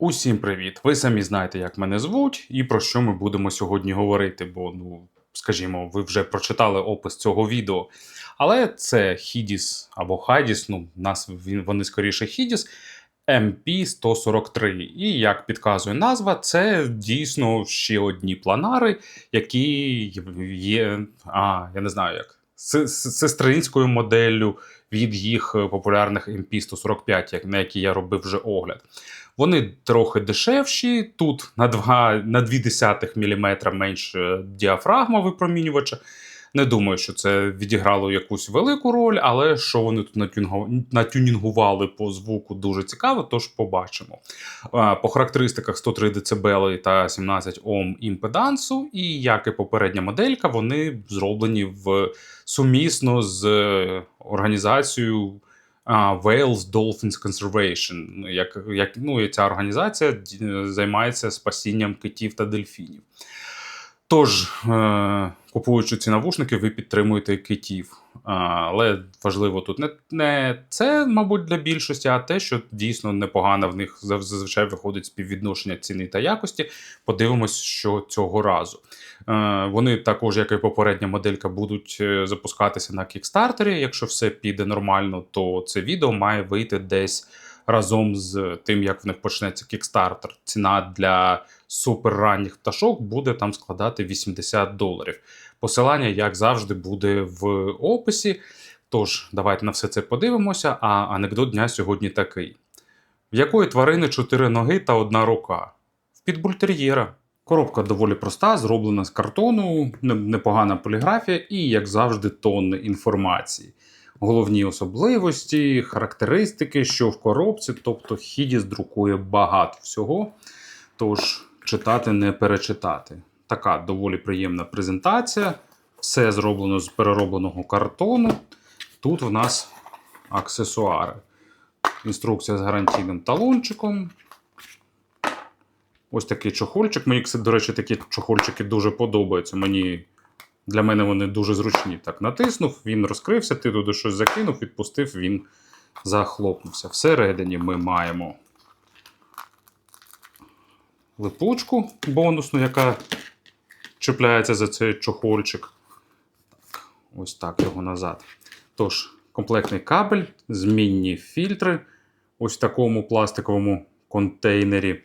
Усім привіт! Ви самі знаєте, як мене звуть і про що ми будемо сьогодні говорити, бо, ну, скажімо, ви вже прочитали опис цього відео. Але це Хідіс або Хадіс, ну, нас він, вони скоріше Хідіс MP143. І як підказує назва, це дійсно ще одні планари, які є, а, я не знаю як, сестринською моделлю від їх популярних MP145, як- на які я робив вже огляд. Вони трохи дешевші. Тут на 2, на 0,2 мм менше діафрагма випромінювача. Не думаю, що це відіграло якусь велику роль, але що вони тут натюнінгували по звуку дуже цікаво, тож побачимо. По характеристиках 103 дБ та 17 Ом імпедансу, і як і попередня моделька, вони зроблені в сумісно з е, організацією Wales Dolphins Conservation. Як, як, ну, ця організація займається спасінням китів та дельфінів. Тож, е, купуючи ці навушники, ви підтримуєте китів. Але важливо тут не, не це, мабуть, для більшості, а те, що дійсно непогано в них зазвичай виходить співвідношення ціни та якості. Подивимось, що цього разу. Е, Вони також, як і попередня моделька, будуть е, запускатися на кікстартері. Якщо все піде нормально, то це відео має вийти десь разом з тим, як в них почнеться кікстартер. Ціна для суперранніх пташок буде там складати 80 доларів. Посилання, як завжди, буде в описі. Тож, давайте на все це подивимося. А анекдот дня сьогодні такий: в якої тварини чотири ноги та одна рука? В підбультер'єра. Коробка доволі проста, зроблена з картону, непогана поліграфія і, як завжди, тонни інформації. Головні особливості, характеристики, що в коробці, тобто Хідіс друкує багато всього. Тож читати не перечитати. Така доволі приємна презентація. Все зроблено з переробленого картону. Тут в нас аксесуари. Інструкція з гарантійним талончиком. Ось такий чохольчик. Мені, до речі, такі чохольчики дуже подобаються. Мені, для мене вони дуже зручні. Так, натиснув, він розкрився, ти туди щось закинув, відпустив, він захлопнувся. Всередині ми маємо липучку бонусну, яка чіпляється за цей чохольчик. Так, ось так його назад. Тож, комплектний кабель, змінні фільтри ось в такому пластиковому контейнері.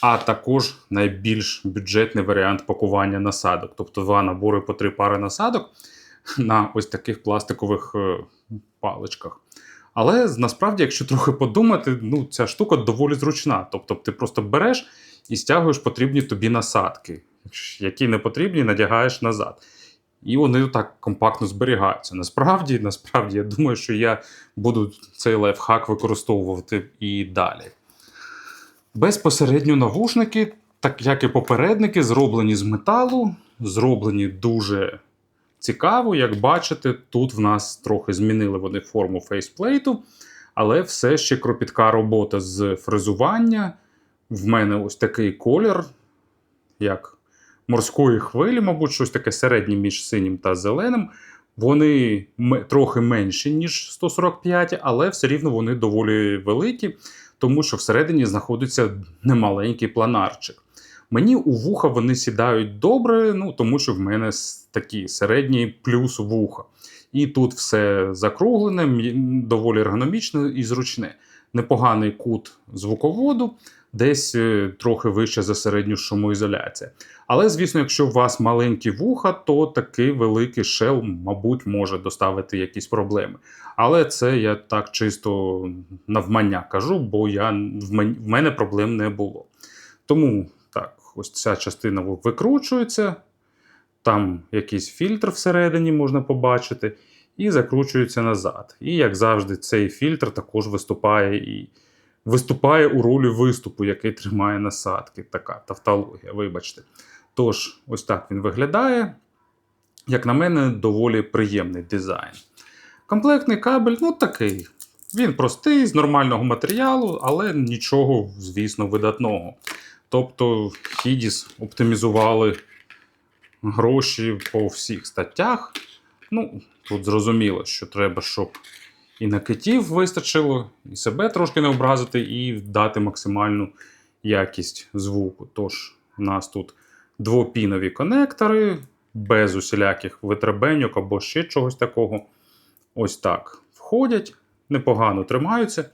А також найбільш бюджетний варіант пакування насадок. Тобто два набори по три пари насадок на ось таких пластикових е, паличках. Але насправді, якщо трохи подумати, ну ця штука доволі зручна. Тобто ти просто береш і стягуєш потрібні тобі насадки, які не потрібні, надягаєш назад. І вони так компактно зберігаються. Насправді, насправді, я думаю, що я буду цей лайфхак використовувати і далі. Безпосередньо навушники, так як і попередники, зроблені з металу, зроблені дуже цікаво. Як бачите, тут в нас трохи змінили вони форму фейсплейту, але все ще кропітка робота з фрезування. В мене ось такий колір, як морської хвилі, мабуть, щось таке середнє між синім та зеленим. Вони трохи менші, ніж 145, але все рівно вони доволі великі, тому що всередині знаходиться немаленький планарчик. Мені у вуха вони сідають добре, ну тому що в мене такі середні плюс вуха. І тут все закруглене, доволі ергономічне і зручне. Непоганий кут звуководу, десь е, трохи вище за середню шумоізоляція. Але, звісно, якщо у вас маленькі вуха, то такий великий шел, мабуть, може доставити якісь проблеми. Але це я так чисто навмання кажу, бо я, в, мен, в мене проблем не було. Тому так, ось ця частина викручується, там якийсь фільтр всередині можна побачити, і закручується назад. І, як завжди, цей фільтр також виступає і виступає у ролі виступу, який тримає насадки. Така тавтологія, вибачте. Тож, ось так він виглядає. Як на мене, доволі приємний дизайн. Комплектний кабель, ну такий. Він простий, з нормального матеріалу, але нічого, звісно, видатного. Тобто, Хідіс оптимізували гроші по всіх статтях. Ну, тут зрозуміло, що треба, щоб і на китів вистачило, і себе трошки не образити, і дати максимальну якість звуку. Тож, у нас тут двопінові конектори, без усіляких витребеньок або ще чогось такого. Ось так входять, непогано тримаються.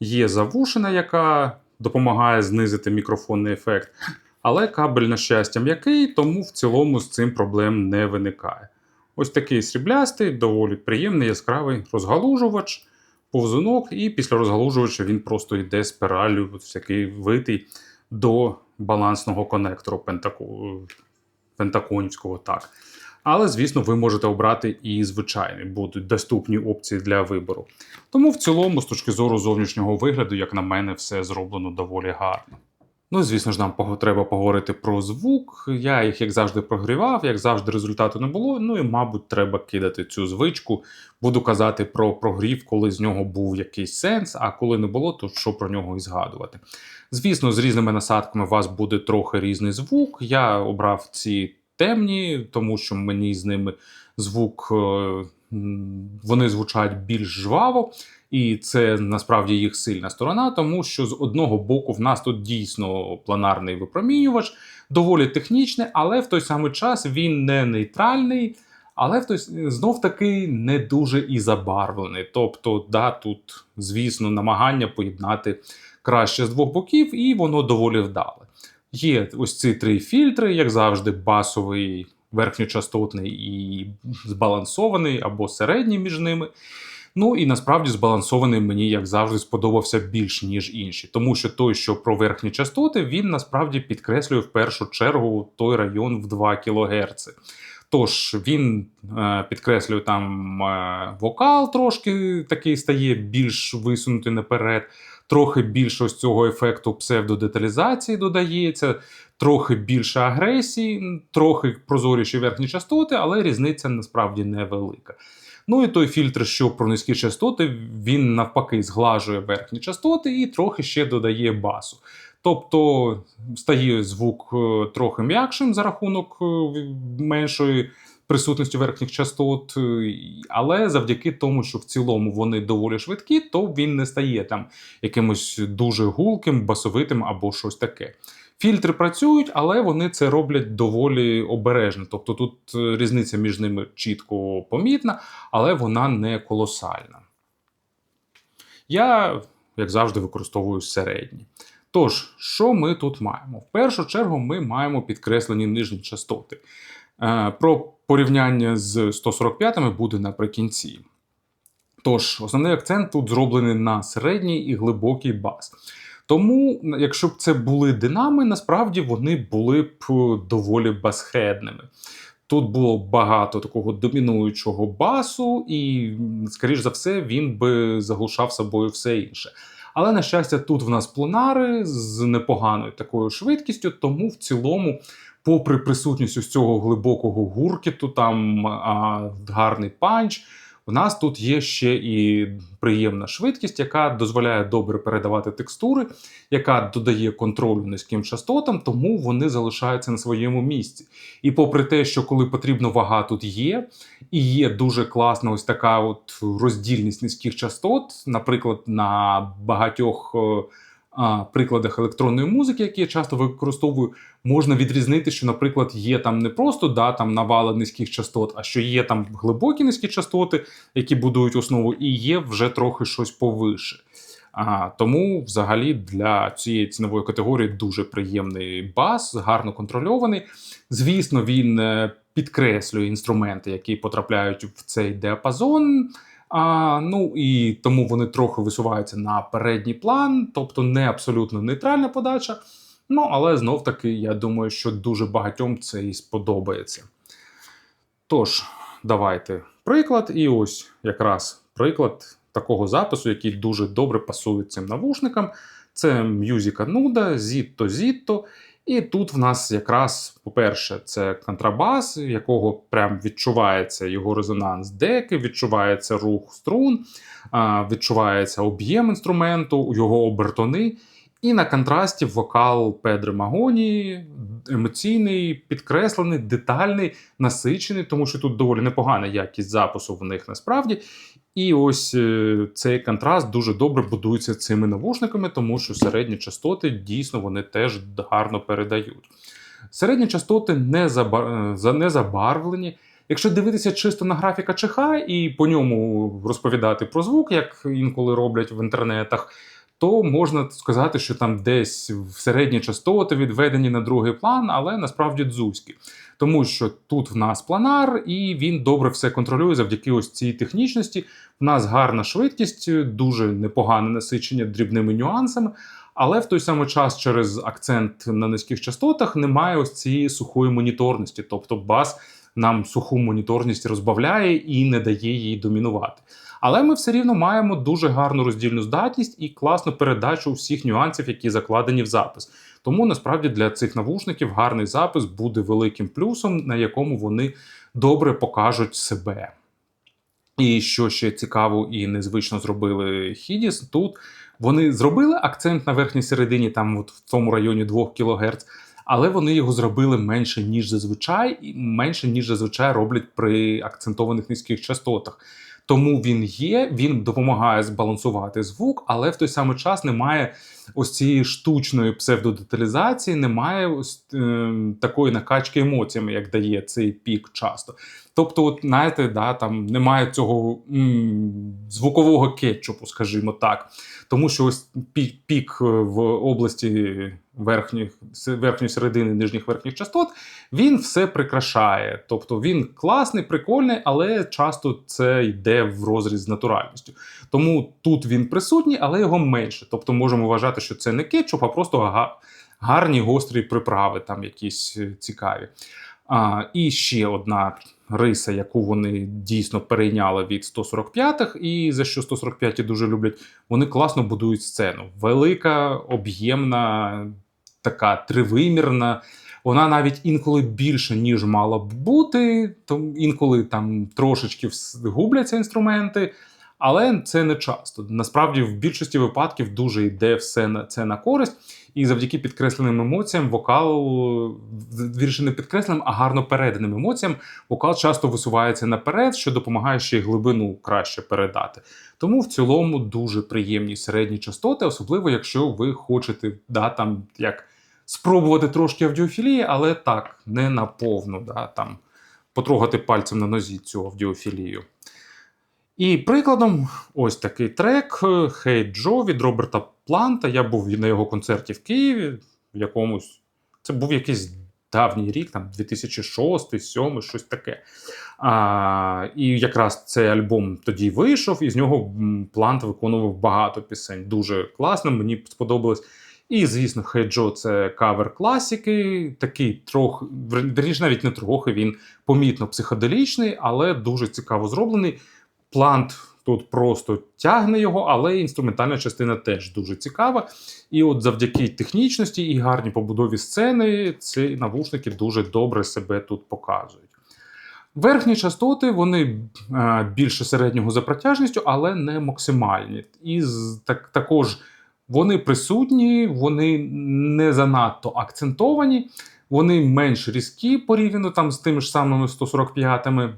Є завушина, яка допомагає знизити мікрофонний ефект. Але кабель, на щастя, м'який, тому в цілому з цим проблем не виникає. Ось такий сріблястий, доволі приємний яскравий розгалужувач, повзунок, і після розгалужувача він просто йде спіраллю, всякий витий до балансного конектору пентаку... пентаконівського. так. Але, звісно, ви можете обрати і звичайний, будуть доступні опції для вибору. Тому в цілому, з точки зору зовнішнього вигляду, як на мене, все зроблено доволі гарно. Ну, звісно ж, нам треба поговорити про звук. Я їх, як завжди, прогрівав, як завжди, результату не було. Ну і, мабуть, треба кидати цю звичку. Буду казати про прогрів, коли з нього був якийсь сенс, а коли не було, то що про нього і згадувати. Звісно, з різними насадками у вас буде трохи різний звук. Я обрав ці темні, тому що мені з ними звук е, вони звучать більш жваво. І це насправді їх сильна сторона, тому що з одного боку в нас тут дійсно планарний випромінювач, доволі технічний, але в той самий час він не нейтральний, але той знов таки не дуже і забарвлений. Тобто, да, тут, звісно, намагання поєднати краще з двох боків, і воно доволі вдале. Є ось ці три фільтри, як завжди, басовий, верхньочастотний і збалансований або середній між ними. Ну і насправді збалансований мені, як завжди, сподобався більш ніж інші, тому що той, що про верхні частоти, він насправді підкреслює в першу чергу той район в 2 кГц. Тож він е, підкреслює там е, вокал, трошки такий стає більш висунутий наперед, трохи більше ось цього ефекту псевдодеталізації додається, трохи більше агресії, трохи прозоріші верхні частоти, але різниця насправді невелика. Ну і той фільтр, що про низькі частоти, він навпаки зглажує верхні частоти і трохи ще додає басу. Тобто стає звук е, трохи м'якшим за рахунок е, меншої присутності верхніх частот, е, але завдяки тому, що в цілому вони доволі швидкі, то він не стає там якимось дуже гулким, басовитим або щось таке. Фільтри працюють, але вони це роблять доволі обережно. Тобто тут е, різниця між ними чітко помітна, але вона не колосальна. Я, як завжди, використовую середні. Тож, що ми тут маємо? В першу чергу ми маємо підкреслені нижні частоти. Е, Про порівняння з 145 ми буде наприкінці. Тож, основний акцент тут зроблений на середній і глибокий бас. Тому, якщо б це були динами, насправді вони були б е, доволі басхедними. Тут було багато такого домінуючого басу, і, скоріш за все, він би заглушав собою все інше. Але, на щастя, тут в нас планари з непоганою такою швидкістю, тому в цілому, попри присутність ось цього глибокого гуркіту, там а, гарний панч, у нас тут є ще і приємна швидкість, яка дозволяє добре передавати текстури, яка додає контролю низьким частотам, тому вони залишаються на своєму місці. І попри те, що коли потрібно вага тут є, і є дуже класна ось така от роздільність низьких частот, наприклад, на багатьох. Прикладах електронної музики, які я часто використовую, можна відрізнити, що, наприклад, є там не просто да, там навали низьких частот, а що є там глибокі низькі частоти, які будують основу, і є вже трохи щось повише. А, тому, взагалі, для цієї цінової категорії дуже приємний бас, гарно контрольований. Звісно, він е, підкреслює інструменти, які потрапляють в цей діапазон. А, ну і тому вони трохи висуваються на передній план, тобто не абсолютно нейтральна подача. Ну, але знов таки, я думаю, що дуже багатьом це і сподобається. Тож, давайте приклад. І ось якраз приклад такого запису, який дуже добре пасує цим навушникам. Це мюзика Нуда, Zitto. І тут в нас якраз, по-перше, це контрабас, якого прям відчувається його резонанс деки, відчувається рух струн, відчувається об'єм інструменту, його обертони. І на контрасті вокал Педро Магоні емоційний, підкреслений, детальний, насичений, тому що тут доволі непогана якість запису в них насправді. І ось е, цей контраст дуже добре будується цими навушниками, тому що середні частоти дійсно вони теж гарно передають. Середні частоти не, не забарвлені. Якщо дивитися чисто на графіка ЧХ і по ньому розповідати про звук, як інколи роблять в інтернетах, то можна сказати, що там десь в середні частоти відведені на другий план, але насправді дзузькі. Тому що тут в нас планар, і він добре все контролює завдяки ось цій технічності. В нас гарна швидкість, дуже непогане насичення дрібними нюансами. Але в той самий час через акцент на низьких частотах немає ось цієї сухої моніторності. Тобто бас нам суху моніторність розбавляє і не дає їй домінувати. Але ми все рівно маємо дуже гарну роздільну здатність і класну передачу всіх нюансів, які закладені в запис. Тому насправді для цих навушників гарний запис буде великим плюсом, на якому вони добре покажуть себе. І що ще цікаво і незвично зробили Хідіс, тут вони зробили акцент на верхній середині, там от в цьому районі 2 кГц, але вони його зробили менше, ніж зазвичай, і менше, ніж зазвичай роблять при акцентованих низьких частотах. Тому він є, він допомагає збалансувати звук, але в той самий час немає ось цієї штучної псевдодеталізації, немає ось е, такої накачки емоціями, як дає цей пік часто. Тобто, от, знаєте, да, там немає цього м, звукового кетчупу, скажімо так. Тому що ось пік, пік е, в області верхніх, верхньої середини нижніх верхніх частот, він все прикрашає. Тобто він класний, прикольний, але часто це йде в розріз з натуральністю. Тому тут він присутній, але його менше. Тобто можемо вважати, що це не кетчуп, а просто гарні гострі приправи, там якісь цікаві. А, і ще одна риса, яку вони дійсно перейняли від 145-х, і за що 145-ті дуже люблять, вони класно будують сцену. Велика, об'ємна, така тривимірна. Вона навіть інколи більше, ніж мала б бути, то інколи там трошечки губляться інструменти, але це не часто. Насправді, в більшості випадків дуже йде все на це на користь, і завдяки підкресленим емоціям вокал, вірше не підкресленим, а гарно переданим емоціям, вокал часто висувається наперед, що допомагає ще й глибину краще передати. Тому в цілому дуже приємні середні частоти, особливо якщо ви хочете да, там, як спробувати трошки аудіофілії, але так, не наповну, да, там, потрогати пальцем на нозі цю аудіофілію. І прикладом, ось такий трек Hey Joe від Роберта Планта. Я був на його концерті в Києві в якомусь. Це був якийсь давній рік, там 2006, 2007, щось таке. А, і якраз цей альбом тоді вийшов, і з нього Плант виконував багато пісень. Дуже класно, мені сподобалось. І, звісно, Joe – це кавер класики, такий трохи, верніше, навіть не трохи, він помітно психоделічний, але дуже цікаво зроблений. Плант тут просто тягне його, але інструментальна частина теж дуже цікава. І от завдяки технічності і гарній побудові сцени ці навушники дуже добре себе тут показують. Верхні частоти вони е, більше середнього за протяжністю, але не максимальні. І так, також вони присутні, вони не занадто акцентовані, вони менш різкі порівняно там з тими ж самими 145-ми.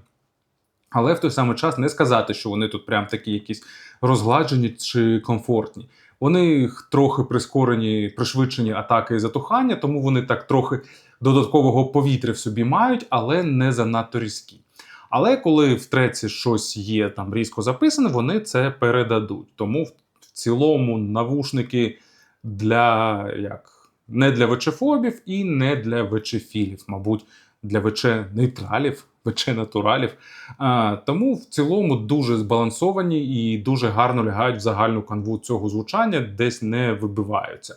Але в той самий час не сказати, що вони тут прям такі якісь розгладжені чи комфортні. Вони трохи прискорені, пришвидшені атаки і затухання, тому вони так трохи додаткового повітря в собі мають, але не занадто різкі. Але коли в треці щось є там різко записане, вони це передадуть. Тому в цілому навушники для як не для вечефобів і не для вечефілів, мабуть, для вече-нейтралів, вече-натуралів. А, тому в цілому дуже збалансовані і дуже гарно лягають в загальну канву цього звучання, десь не вибиваються.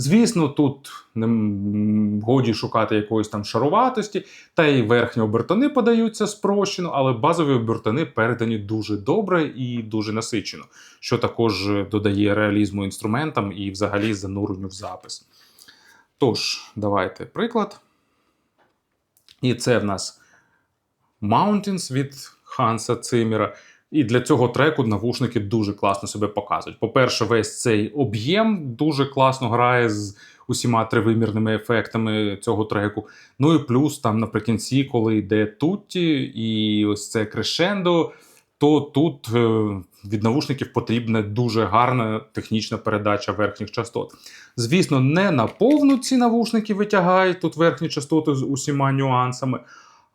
Звісно, тут не годі шукати якоїсь там шаруватості, та й верхні обертони подаються спрощено, але базові обертони передані дуже добре і дуже насичено, що також додає реалізму інструментам і взагалі зануренню в запис. Тож, давайте приклад. І це в нас Mountains від Ханса Циммера. І для цього треку навушники дуже класно себе показують. По-перше, весь цей об'єм дуже класно грає з усіма тривимірними ефектами цього треку. Ну і плюс там наприкінці, коли йде тутті, і ось це крешендо, то тут е, від навушників потрібна дуже гарна технічна передача верхніх частот. Звісно, не на повну ці навушники витягають тут верхні частоти з усіма нюансами,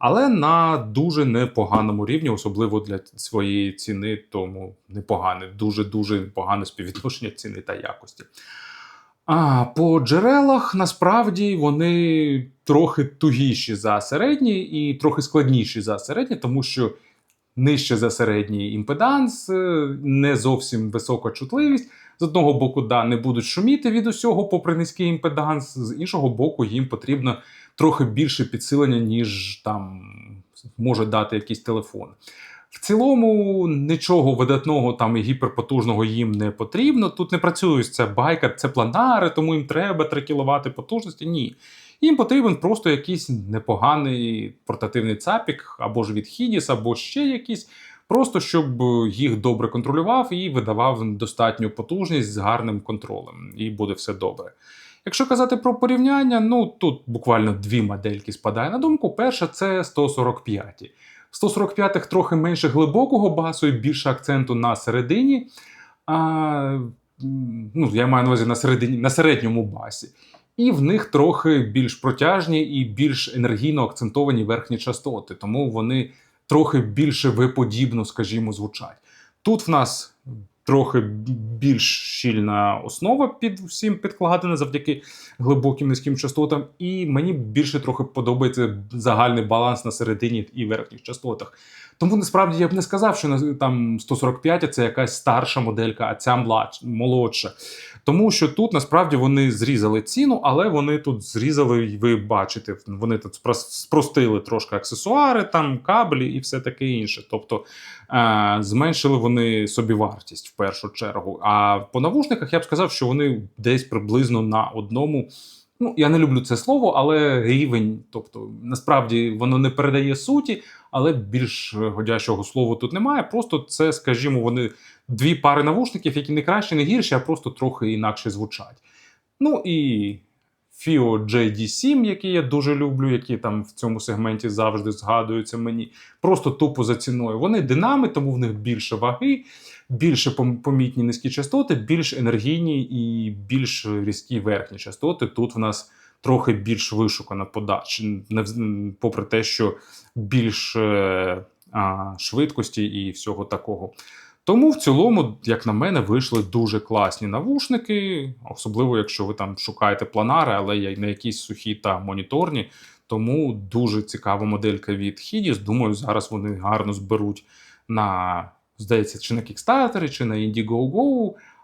але на дуже непоганому рівні, особливо для своєї ціни, тому непогане, дуже-дуже погане співвідношення ціни та якості. А по джерелах насправді вони трохи тугіші за середні і трохи складніші за середні, тому що нижче за середній імпеданс, е, не зовсім висока чутливість. З одного боку, да, не будуть шуміти від усього, попри низький імпеданс, з іншого боку, їм потрібно трохи більше підсилення, ніж там може дати якийсь телефон. В цілому нічого видатного там і гіперпотужного їм не потрібно. Тут не працює ця байка, це планари, тому їм треба 3 кВт потужності. Ні. Їм потрібен просто якийсь непоганий портативний цапік, або ж від Hidis, або ще якийсь, просто щоб їх добре контролював і видавав достатню потужність з гарним контролем, і буде все добре. Якщо казати про порівняння, ну тут буквально дві модельки спадає на думку. Перша це 145. 145-х трохи менше глибокого басу і більше акценту на середині. А, ну, я маю на увазі на, середині, на середньому басі. І в них трохи більш протяжні і більш енергійно акцентовані верхні частоти, тому вони трохи більше виподібно, скажімо, звучать. Тут в нас трохи більш щільна основа під всім підкладена завдяки глибоким низьким частотам, і мені більше трохи подобається загальний баланс на середині і верхніх частотах. Тому насправді я б не сказав, що там 145 це якась старша моделька, а ця молодша. Тому що тут насправді вони зрізали ціну, але вони тут зрізали, ви бачите, вони тут спро- спростили трошки аксесуари, там каблі і все таке інше. Тобто е, зменшили вони собі вартість в першу чергу. А по навушниках я б сказав, що вони десь приблизно на одному. Ну, я не люблю це слово, але рівень, тобто насправді воно не передає суті, але більш годящого слова тут немає. Просто це, скажімо, вони дві пари навушників, які не краще, не гірші, а просто трохи інакше звучать. Ну і FIO JD7, який я дуже люблю, які там в цьому сегменті завжди згадуються мені, просто тупо за ціною. Вони динами, тому в них більше ваги, більше помітні низькі частоти, більш енергійні і більш різкі верхні частоти. Тут в нас трохи більш вишукана подача, попри те, що більше а, швидкості і всього такого. Тому в цілому, як на мене, вийшли дуже класні навушники, особливо якщо ви там шукаєте планари, але я- не якісь сухі та моніторні. Тому дуже цікава моделька від Hidis. Думаю, зараз вони гарно зберуть на, здається, чи на Kickstarter, чи на Indiegogo.